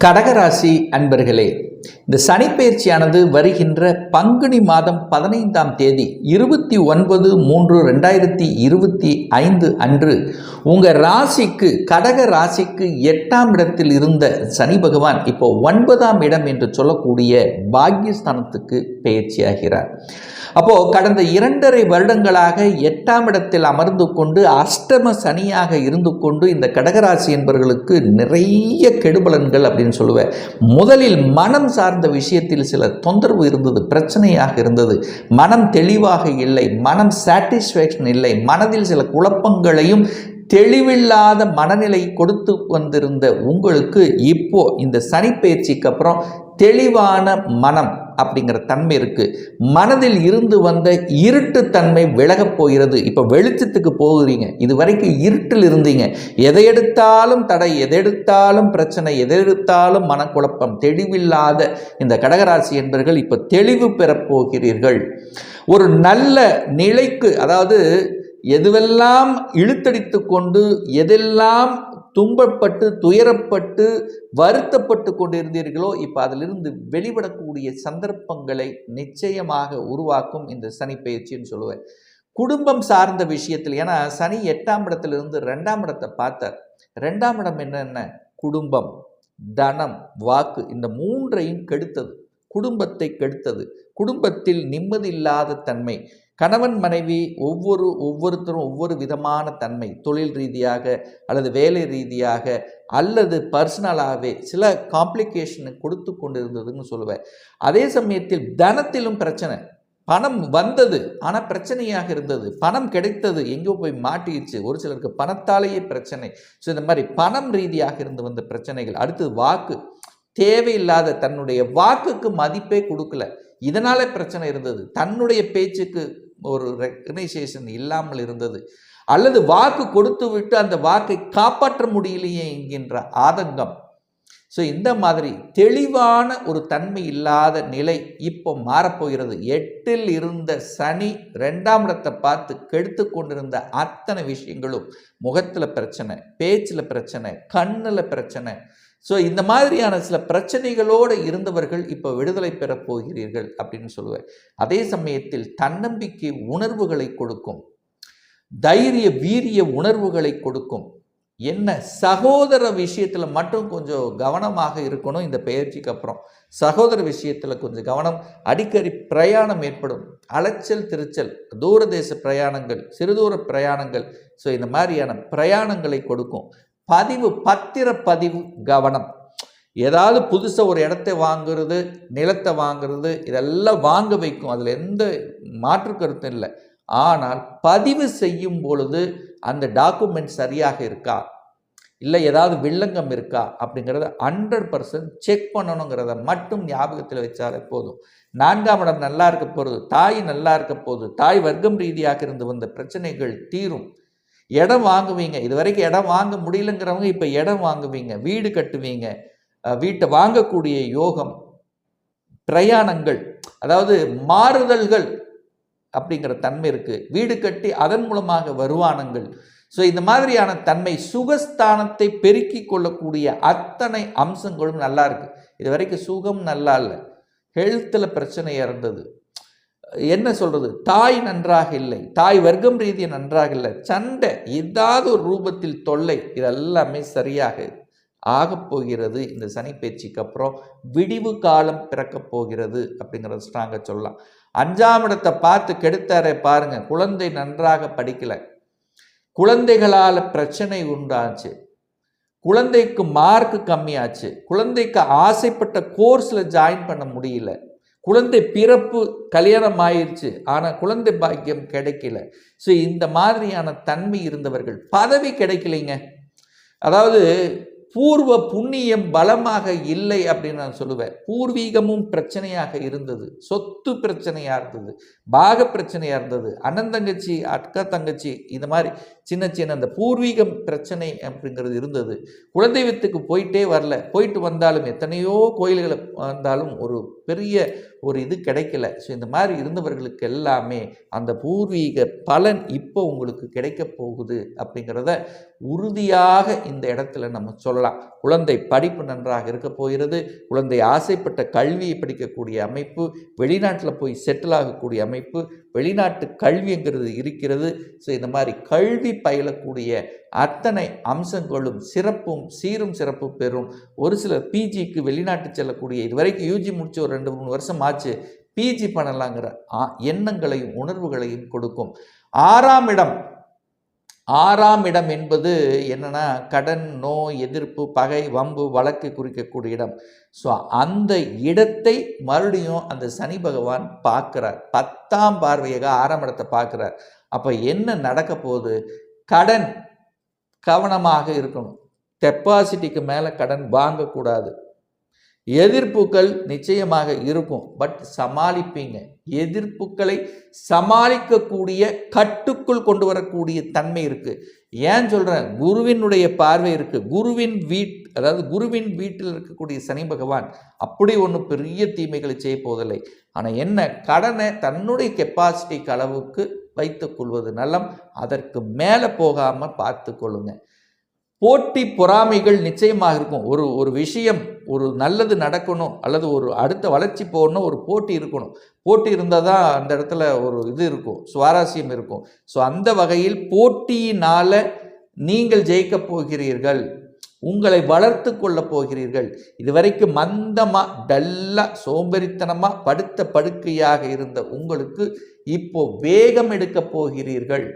கடகராசி அன்பர்களே இந்த சனிப்பெயர்ச்சியானது வருகின்ற பங்குனி மாதம் பதினைந்தாம் தேதி இருபத்தி ஒன்பது மூன்று ரெண்டாயிரத்தி இருபத்தி ஐந்து அன்று உங்கள் ராசிக்கு கடக ராசிக்கு எட்டாம் இடத்தில் இருந்த சனி பகவான் இப்போ ஒன்பதாம் இடம் என்று சொல்லக்கூடிய பாக்யஸ்தானத்துக்கு பெயர்ச்சியாகிறார். அப்போ கடந்த இரண்டரை வருடங்களாக எட்டாம் இடத்தில் அமர்ந்து கொண்டு அஷ்டம சனியாக இருந்து கொண்டு இந்த கடகராசி என்பவர்களுக்கு நிறைய கெடுபலன்கள் அப்படின்னு சொல்லுவேன் முதலில் மனம் சார்ந்த விஷயத்தில் சில தொந்தரவு இருந்தது பிரச்சனையாக இருந்தது. மனம் தெளிவாக இல்லை மனம் சாட்டிஸ்ஃபேக்ஷன் இல்லை. மனதில் சில குழப்பங்களையும் தெளிவில்லாத மனநிலை கொடுத்து வந்திருந்த உங்களுக்கு இப்போ இந்த சனிப்பெயர்ச்சிக்கு அப்புறம் தெளிவான மனம் அப்படிங்கிற தன்மை இருக்குது மனதில் இருந்து வந்த இருட்டு தன்மை விலகப் போகிறது. இப்போ வெளிச்சத்துக்கு போகிறீங்க. இது வரைக்கும் இருட்டில் இருந்தீங்க. எதை எடுத்தாலும் தடை எதை எடுத்தாலும் பிரச்சனை எதை எடுத்தாலும் மனக்குழப்பம் தெளிவில்லாத இந்த கடகராசி என்பர்கள் இப்போ தெளிவு பெறப்போகிறீர்கள் ஒரு நல்ல நிலைக்கு அதாவது எதுவெல்லாம் இழுத்தடித்து கொண்டு எதெல்லாம் துன்பப்பட்டு துயரப்பட்டு வருத்தப்பட்டு கொண்டிருந்தீர்களோ இப்போ அதிலிருந்து வெளிப்படக்கூடிய சந்தர்ப்பங்களை நிச்சயமாக உருவாக்கும் இந்த சனி பயிற்சின்னு சொல்லுவேன். குடும்பம் சார்ந்த விஷயத்தில் ஏன்னா சனி எட்டாம் இடத்திலிருந்து ரெண்டாம் இடத்தை பார்த்தார். ரெண்டாம் இடம் என்னென்ன குடும்பம் தனம் வாக்கு. இந்த மூன்றையும் கெடுத்தது. குடும்பத்தை கெடுத்தது. குடும்பத்தில் நிம்மதி இல்லாத தன்மை. கணவன் மனைவி ஒவ்வொரு ஒவ்வொருத்தரும் ஒவ்வொரு விதமான தன்மை தொழில் ரீதியாக அல்லது வேலை ரீதியாக அல்லது பர்சனலாகவே சில காம்ப்ளிகேஷனை கொடுத்து கொண்டு இருந்ததுன்னு சொல்லுவேன். அதே சமயத்தில் தனத்திலும் பிரச்சனை. பணம் வந்தது ஆனால் பிரச்சனையாக இருந்தது. பணம் கிடைத்தது எங்கேயோ போய் மாட்டிடுச்சு ஒரு சிலருக்கு பணத்தாலேயே பிரச்சனை. ஸோ இந்த மாதிரி பணம் ரீதியாக இருந்து வந்த பிரச்சனைகள். அடுத்தது வாக்கு. தேவையில்லாத தன்னுடைய வாக்குக்கு மதிப்பே கொடுக்கல. இதனால பிரச்சனை இருந்தது. தன்னுடைய பேச்சுக்கு ஒரு ரெக்கனைசேஷன் இல்லாமல் இருந்தது. அல்லது வாக்கு கொடுத்து விட்டு அந்த வாக்கை காப்பாற்ற முடியலையே என்கின்ற ஆதங்கம். ஸோ இந்த மாதிரி தெளிவான ஒரு தன்மை இல்லாத நிலை இப்போ மாறப்போகிறது. எட்டில் இருந்த சனி ரெண்டாம் இடத்தை பார்த்து கெடுத்து கொண்டிருந்த அத்தனை விஷயங்களும் முகத்தில் பிரச்சனை பேச்சில் பிரச்சனை கண்ணில் பிரச்சனை ஸோ இந்த மாதிரியான சில பிரச்சனைகளோடு இருந்தவர்கள் இப்போ விடுதலை பெறப் போகிறீர்கள் அப்படின்னு சொல்லுவேன் அதே சமயத்தில் தன்னம்பிக்கை உணர்வுகளை கொடுக்கும். தைரிய வீரிய உணர்வுகளை கொடுக்கும். என்ன? சகோதர விஷயத்தில் மட்டும் கொஞ்சம் கவனமாக இருக்கணும் இந்த பயிற்சிக்கு அப்புறம். சகோதர விஷயத்தில் கொஞ்சம் கவனம். அடிக்கடி பிரயாணம் ஏற்படும். அலைச்சல் திருச்சல் தூரதேச பிரயாணங்கள் சிறுதூர பிரயாணங்கள். ஸோ இந்த மாதிரியான பிரயாணங்களை கொடுக்கும். பதிவு பத்திர பதிவு கவனம். ஏதாவது புதுசாக ஒரு இடத்தை வாங்குறது நிலத்தை வாங்குறது இதெல்லாம் வாங்க வைக்கும். அதில் எந்த மாற்று கருத்தும் இல்லை. ஆனால் பதிவு செய்யும் பொழுது அந்த டாக்குமெண்ட் சரியாக இருக்கா? இல்லை ஏதாவது வில்லங்கம் இருக்கா? அப்படிங்கிறத ஹண்ட்ரட் பர்சன்ட் செக் பண்ணணுங்கிறத மட்டும் ஞாபகத்தில் வச்சாலே போதும். நான்காம் இடம் நல்லா இருக்க போகிறது தாய் நல்லா இருக்க போகுது தாய் வர்க்கம் ரீதியாக இருந்து வந்த பிரச்சனைகள் தீரும். இடம் வாங்குவீங்க. இது வரைக்கும் இடம் வாங்க முடியலங்கிறவங்க இப்போ இடம் வாங்குவீங்க. வீடு கட்டுவீங்க. வீட்டை வாங்கக்கூடிய யோகம் பிரயாணங்கள் அதாவது மாறுதல்கள் அப்படிங்கிற தன்மை இருக்குது வீடு கட்டி அதன் மூலமாக வருமானங்கள் ஸோ இந்த மாதிரியான தன்மை சுகஸ்தானத்தை பெருக்கி கொள்ளக்கூடிய அத்தனை அம்சங்களும் நல்லா இருக்குது இது வரைக்கும் சுகம் நல்லா இல்லை. ஹெல்த்தில் பிரச்சனையாக இருந்தது என்ன சொல்கிறது தாய் நன்றாக இல்லை. தாய் வர்க்கம் ரீதியாக நன்றாக இல்லை. சண்டை ஏதாவது ஒரு ரூபத்தில் தொல்லை இதெல்லாமே சரியாக ஆகப்போகிறது இந்த சனி பயிற்சிக்கு அப்புறம் விடிவு காலம் பிறக்கப் போகிறது அப்படிங்கிறத ஸ்ட்ராங்காக சொல்லலாம். அஞ்சாம் இடத்தை பார்த்து கெடுத்தாரே பாருங்கள் குழந்தை நன்றாக படிக்கலை. குழந்தைகளால் பிரச்சனை உண்டாச்சு. குழந்தைக்கு மார்க் கம்மியாச்சு. குழந்தைக்கு ஆசைப்பட்ட கோர்ஸில் ஜாயின் பண்ண முடியல. குழந்தை பிறப்பு கல்யாணம் ஆயிடுச்சு ஆனால் குழந்தை பாக்கியம் கிடைக்கல. ஸோ இந்த மாதிரியான தன்மை இருந்தவர்கள் பதவி கிடைக்கலைங்க. அதாவது பூர்வ புண்ணியம் பலமாக இல்லை அப்படின்னு நான் சொல்லுவேன். பூர்வீகமும் பிரச்சனையாக இருந்தது. சொத்து பிரச்சனையாக இருந்தது. பாக பிரச்சனையாக இருந்தது. அண்ணன் தங்கச்சி அக்கா தங்கச்சி இந்த மாதிரி சின்ன சின்ன அந்த பூர்வீகம் பிரச்சனை அப்படிங்கிறது இருந்தது. குலதெய்வத்துக்கு போயிட்டே வரல. போயிட்டு வந்தாலும் எத்தனையோ கோயில்களை வந்தாலும் ஒரு பெரிய ஒரு இது கிடைக்கல. ஸோ இந்த மாதிரி இருந்தவர்களுக்கு எல்லாமே அந்த பூர்வீக பலன் இப்போ உங்களுக்கு கிடைக்க போகுது அப்படிங்கிறத உறுதியாக இந்த இடத்துல நம்ம சொல்லலாம். குழந்தை படிப்பு நன்றாக இருக்க போகிறது. குழந்தை ஆசைப்பட்ட கல்வியை படிக்கக்கூடிய அமைப்பு. வெளிநாட்டில் போய் செட்டில் ஆகக்கூடிய அமைப்பு. வெளிநாட்டு கல்விங்கிறது இருக்கிறது. ஸோ இந்த மாதிரி கல்வி பயிலக்கூடிய அத்தனை அம்சங்களும் சிறப்பும் சீரும் சிறப்பு பெறும். ஒரு சிலர் பிஜிக்கு வெளிநாட்டு செல்லக்கூடிய இது வரைக்கும் யூஜி முடிச்சு ஒரு ரெண்டு மூணு வருஷம் ஆச்சு. பிஜி பண்ணலாங்கிற ஆ- எண்ணங்களையும் உணர்வுகளையும் கொடுக்கும். ஆறாம் இடம் ஆறாம் இடம் என்பது என்னன்னா கடன் நோய் எதிர்ப்பு பகை வம்பு வழக்கு குறிக்கக்கூடிய இடம். ஸோ அந்த இடத்தை மறுபடியும் அந்த சனி பகவான் பார்க்குறார். பத்தாம் பார்வையாக ஆறாம் இடத்தை பார்க்குறார். அப்போ என்ன நடக்க போகுது? கடன் கவனமாக இருக்கணும். டெபாசிட்டிக்கு மேலே கடன் வாங்கக்கூடாது. எதிர்ப்புகள் நிச்சயமாக இருக்கும். பட் சமாளிப்பீங்க. எதிர்ப்புகளை சமாளிக்கக்கூடிய கட்டுக்குள் கொண்டு வரக்கூடிய தன்மை இருக்குது ஏன் சொல்கிறேன் குருவினுடைய பார்வை இருக்குது குருவின் வீட் அதாவது குருவின் வீட்டில் இருக்கக்கூடிய சனி பகவான் அப்படி ஒன்றும் பெரிய தீமைகளை செய்ய போவதில்லை. ஆனால் என்ன? கடனை தன்னுடைய கெப்பாசிட்டிக்கு அளவுக்கு வைத்துக் கொள்வது நலம். அதற்கு மேலே போகாமல் பார்த்து கொள்ளுங்கள் போட்டி பொறாமைகள் நிச்சயமாக இருக்கும். ஒரு ஒரு விஷயம் ஒரு நல்லது நடக்கணும் அல்லது ஒரு அடுத்த வளர்ச்சி போகணும் ஒரு போட்டி இருக்கணும். போட்டி இருந்தால் தான் அந்த இடத்துல ஒரு இது இருக்கும் சுவாரஸ்யம் இருக்கும். ஸோ அந்த வகையில் போட்டியினால் நீங்கள் ஜெயிக்கப் போகிறீர்கள். உங்களை வளர்த்து கொள்ளப் போகிறீர்கள். இதுவரைக்கும் மந்தமாக டல்லாக சோம்பேறித்தனமாக படுத்த படுக்கையாக இருந்த உங்களுக்கு இப்போ வேகம் எடுக்கப் போகிறீர்கள்.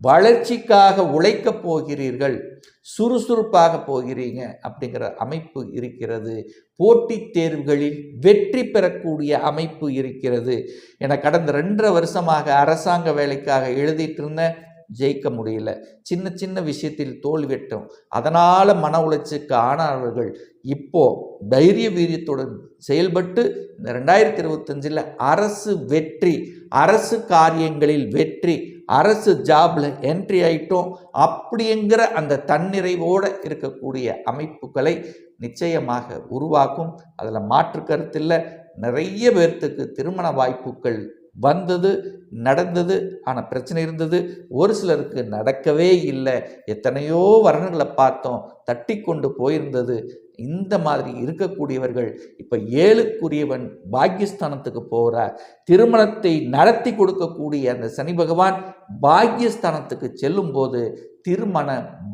வளர்ச்சிக்காக உழைக்கப் போகிறீர்கள் சுறுசுறுப்பாக போகிறீங்க அப்படிங்கிற அமைப்பு இருக்கிறது. போட்டித் தேர்வுகளில் வெற்றி பெறக்கூடிய அமைப்பு இருக்கிறது. என கடந்த ரெண்டரை வருஷமாக அரசாங்க வேலைக்காக எழுதிட்டு இருந்தேன் ஜெயிக்க முடியல. சின்ன சின்ன விஷயத்தில் தோல்விட்டோம் அதனால் மன உளைச்சலுக்கு ஆனவர்கள் இப்போ தைரிய வீரியத்துடன் செயல்பட்டு இந்த ரெண்டாயிரத்தி இருபத்தஞ்சில் அரசு வெற்றி அரசு காரியங்களில் வெற்றி அரசு ஜாபில் என்ட்ரி ஆயிட்டோம். அப்படிங்கிற அந்த தன்னிறைவோடு இருக்கக்கூடிய அமைப்புகளை நிச்சயமாக உருவாக்கும். அதில் மாற்று கருத்தில் நிறைய பேர்த்துக்கு திருமண வாய்ப்புகள் வந்தது நடந்தது ஆனால் பிரச்சனை இருந்தது. ஒரு சிலருக்கு நடக்கவே இல்லை. எத்தனையோ வருடங்களை பார்த்தோம். தட்டி கொண்டு போயிருந்தது. இந்த மாதிரி இருக்கக்கூடியவர்கள் இப்போ ஏழுக்குரியவன் பாக்கியஸ்தானத்துக்கு போகிறார் திருமணத்தை நடத்தி கொடுக்கக்கூடிய அந்த சனி பகவான் பாக்கியஸ்தானத்துக்கு செல்லும்போது திருமண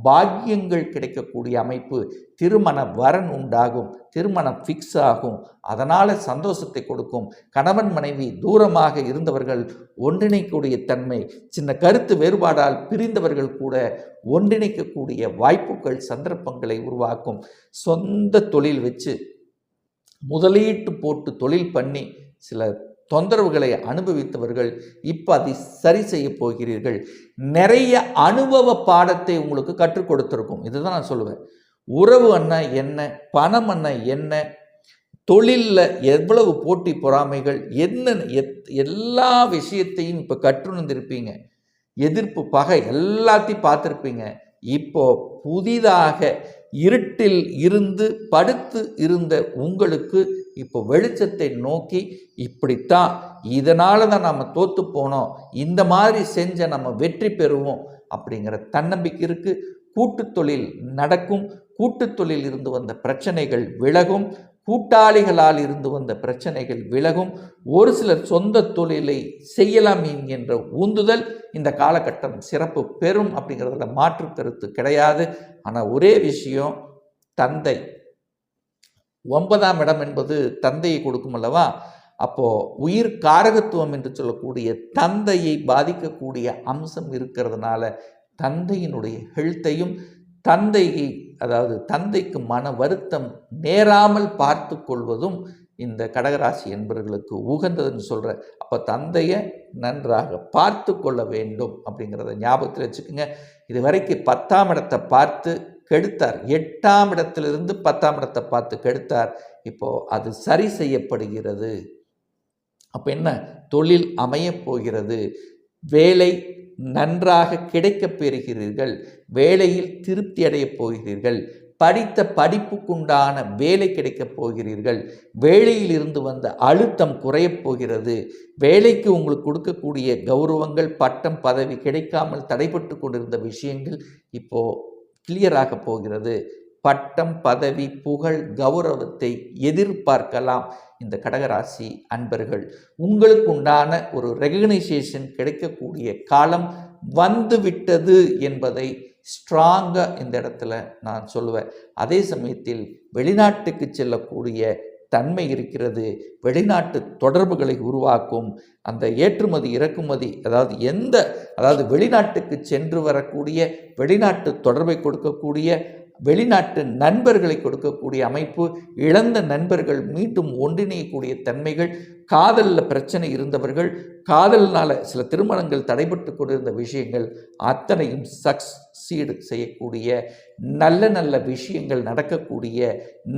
பாக்கியங்கள் கிடைக்கக்கூடிய அமைப்பு திருமண வரன் உண்டாகும் திருமணம் ஃபிக்ஸ் ஆகும். அதனால் சந்தோஷத்தை கொடுக்கும். கணவன் மனைவி தூரமாக இருந்தவர்கள் ஒன்றிணைக்கக்கூடிய தன்மை சின்ன கருத்து வேறுபாடால் பிரிந்தவர்கள் கூட ஒன்றிணைக்கக்கூடிய வாய்ப்புகள் சந்தர்ப்பங்களை உருவாக்கும். சொந்த தொழில் வச்சு முதலீட்டு போட்டு தொழில் பண்ணி சில தொந்தரவுகளை அனுபவித்தவர்கள் இப்போ அதை சரி செய்ய போகிறீர்கள். நிறைய அனுபவ பாடத்தை உங்களுக்கு கற்றுக் கொடுத்துருக்கும். இதுதான் நான் சொல்லுவேன். உறவு அண்ணா என்ன பணம் அண்ணா என்ன தொழிலில் எவ்வளவு போட்டி பொறாமைகள் என்ன எத் எல்லா விஷயத்தையும் இப்போ கற்றுணர்ந்திருப்பீங்க. எதிர்ப்பு பகை எல்லாத்தையும் பார்த்துருப்பீங்க. இப்போ புதிதாக இருட்டில் இருந்து படுத்து இருந்த உங்களுக்கு இப்போ வெளிச்சத்தை நோக்கி இப்படித்தான். இதனால தான் நம்ம தோத்து போனோம். இந்த மாதிரி செஞ்ச நம்ம வெற்றி பெறுவோம் அப்படிங்கிற தன்னம்பிக்கை இருக்குது கூட்டுத்தொழில் நடக்கும். கூட்டுத்தொழில் இருந்து வந்த பிரச்சனைகள் விலகும். கூட்டாளிகளால் இருந்து வந்த பிரச்சனைகள் விலகும். ஒரு சிலர் சொந்த தொழிலை செய்யலாம் என்கின்ற உந்துதல் இந்த காலகட்டம் சிறப்பு பெறும் அப்படிங்கிறதுல மாற்று கருத்து கிடையாது. ஆனால் ஒரே விஷயம் தந்தை. ஒன்பதாம் இடம் என்பது தந்தையை கொடுக்கும் அல்லவா? அப்போ உயிர் காரகத்துவம் என்று சொல்லக்கூடிய தந்தையை பாதிக்கக்கூடிய அம்சம் இருக்கிறதுனால தந்தையினுடைய ஹெல்த்தையும் தந்தையை அதாவது தந்தைக்கு மன வருத்தம் நேராமல் பார்த்து கொள்வதும் இந்த கடகராசி என்பவர்களுக்கு உகந்ததுன்னு சொல்கிற அப்போ தந்தையை நன்றாக பார்த்து கொள்ள வேண்டும் அப்படிங்கிறத ஞாபகத்தில் வச்சுக்கோங்க. இது வரைக்கும் பத்தாம் இடத்தை பார்த்து கெடுத்தார். எட்டாம் இடத்திலிருந்து பத்தாம் இடத்தை பார்த்து கெடுத்தார். இப்போது அது சரி செய்யப்படுகிறது. அப்போ என்ன? தொழில் அமையப் போகிறது. வேலை நன்றாக கிடைக்கப் பெறுகிறீர்கள் வேலையில் திருப்தி அடையப் போகிறீர்கள் படித்த படிப்புக்குண்டான வேலை கிடைக்கப் போகிறீர்கள் வேலையில் இருந்து வந்த அழுத்தம் குறையப் போகிறது வேலைக்கு உங்களுக்கு கொடுக்கக்கூடிய கௌரவங்கள் பட்டம் பதவி கிடைக்காமல் தடைபட்டு கொண்டிருந்த விஷயங்கள் இப்போ கிளியராக போகிறது. பட்டம் பதவி புகழ் கௌரவத்தை எதிர்பார்க்கலாம். இந்த கடகராசி அன்பர்கள் உங்களுக்கு உண்டான ஒரு ரெகக்னைசேஷன் கிடைக்கக்கூடிய காலம் வந்துவிட்டது என்பதை ஸ்ட்ராங்காக இந்த இடத்துல நான் சொல்லுவேன். அதே சமயத்தில் வெளிநாட்டுக்கு செல்லக்கூடிய தன்மை இருக்கிறது. வெளிநாட்டு தொடர்புகளை உருவாக்கும் அந்த ஏற்றுமதி இறக்குமதி அதாவது எந்த அதாவது வெளிநாட்டுக்கு சென்று வரக்கூடிய வெளிநாட்டு தொடர்பை கொடுக்கக்கூடிய வெளிநாட்டு நண்பர்களை கொடுக்கக்கூடிய அமைப்பு இழந்த நண்பர்கள் மீண்டும் ஒன்றிணையக்கூடிய தன்மைகள் காதலில் பிரச்சனை இருந்தவர்கள் காதல்னால் சில திருமணங்கள் தடைபட்டு கொண்டிருந்த விஷயங்கள் அத்தனையும் சக்சீடு செய்யக்கூடிய நல்ல நல்ல விஷயங்கள் நடக்கக்கூடிய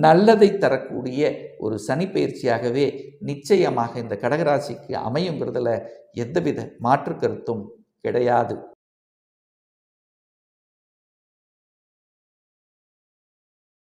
நல்லதை தரக்கூடிய ஒரு சனிப்பயிற்சியாகவே நிச்சயமாக இந்த கடகராசிக்கு அமையுங்கிறதுல எந்தவித மாற்று கருத்தும் கிடையாது.